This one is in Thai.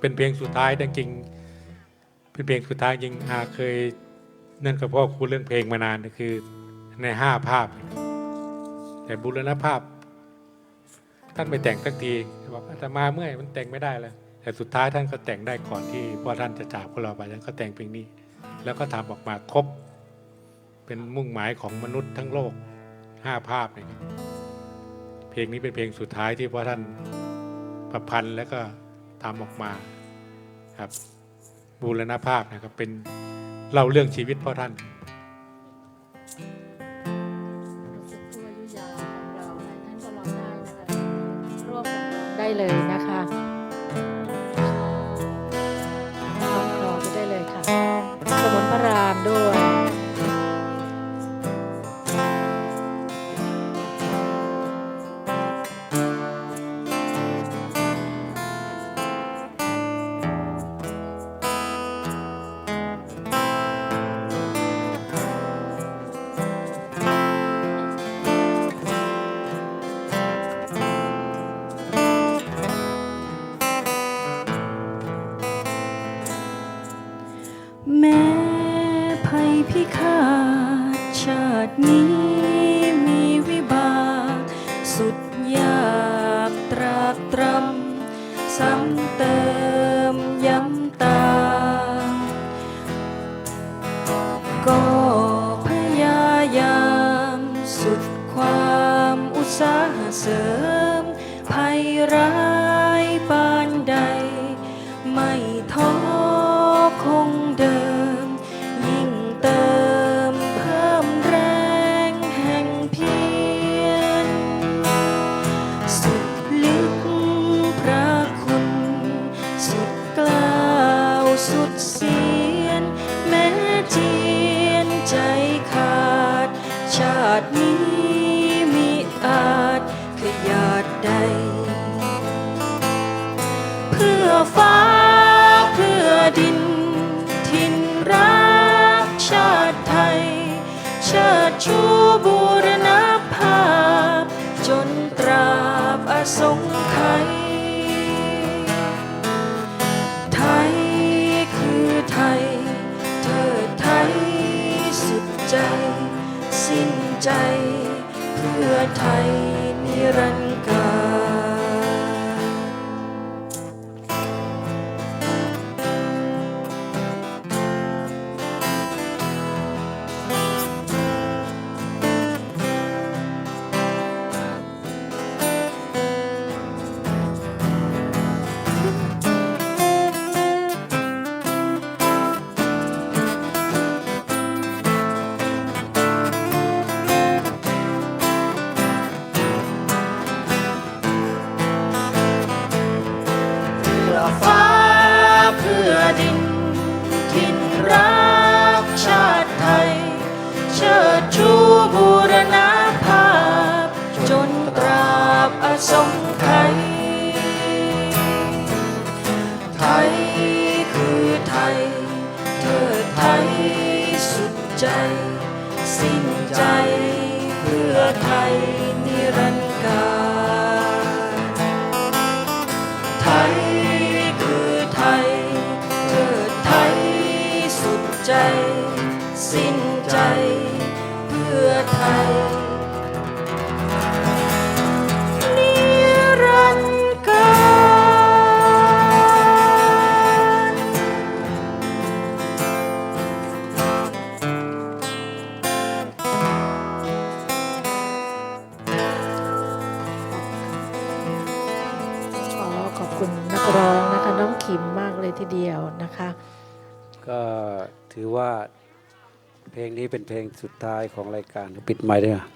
เป็นเพลงสุดท้ายจริงๆเป็นเพลงสุดท้ายจริงอาเคยนั่นกับพ่อครูเรื่องเพลงมานานคือในห้าภาพ แต่บุรณภาพ ท่านไม่แต่งสักทีบอกอาตมาเมื่อยมันแต่งไม่ได้แล้วแต่สุดท้ายท่านก็แต่งได้ก่อนที่พ่อท่านจะจากพวกเราไปท่านก็แต่งเพลงนี้ แล้วก็ทำออกมาครบ เป็นมุ่งหมายของมนุษย์ทั้งโลกห้าภาพเนี่ยเพลงนี้เป็นเพลงสุดท้ายที่พ่อท่านประพันธ์แล้วก็ ทำออกมาครับบูรณภาพนะครับเป็นเล่าเรื่องชีวิตพ่อท่านได้เลยนะคะ พิฆาตชาตินี้มีวิบากสุดยากตรากตรำซ้ำเติมย้ำตา ก็พยายามสุดความอุตสาหะเสริม ดนี้มิอาจขยาดใด เพื่อฟ้าเพื่อดิน ทินรักชาติไทย เชิดชู สิ้นใจ เพื่อไทยนิรันดร์กา งไทย ไทยคือไทย เธอไทยสุดใจ สิ้นใจเพื่อไทยนิรันดร์กา คิมมากเลยทีเดียวนะคะ ก็ถือว่าเพลงนี้เป็นเพลงสุดท้ายของรายการปิดไม้ด้วยนะ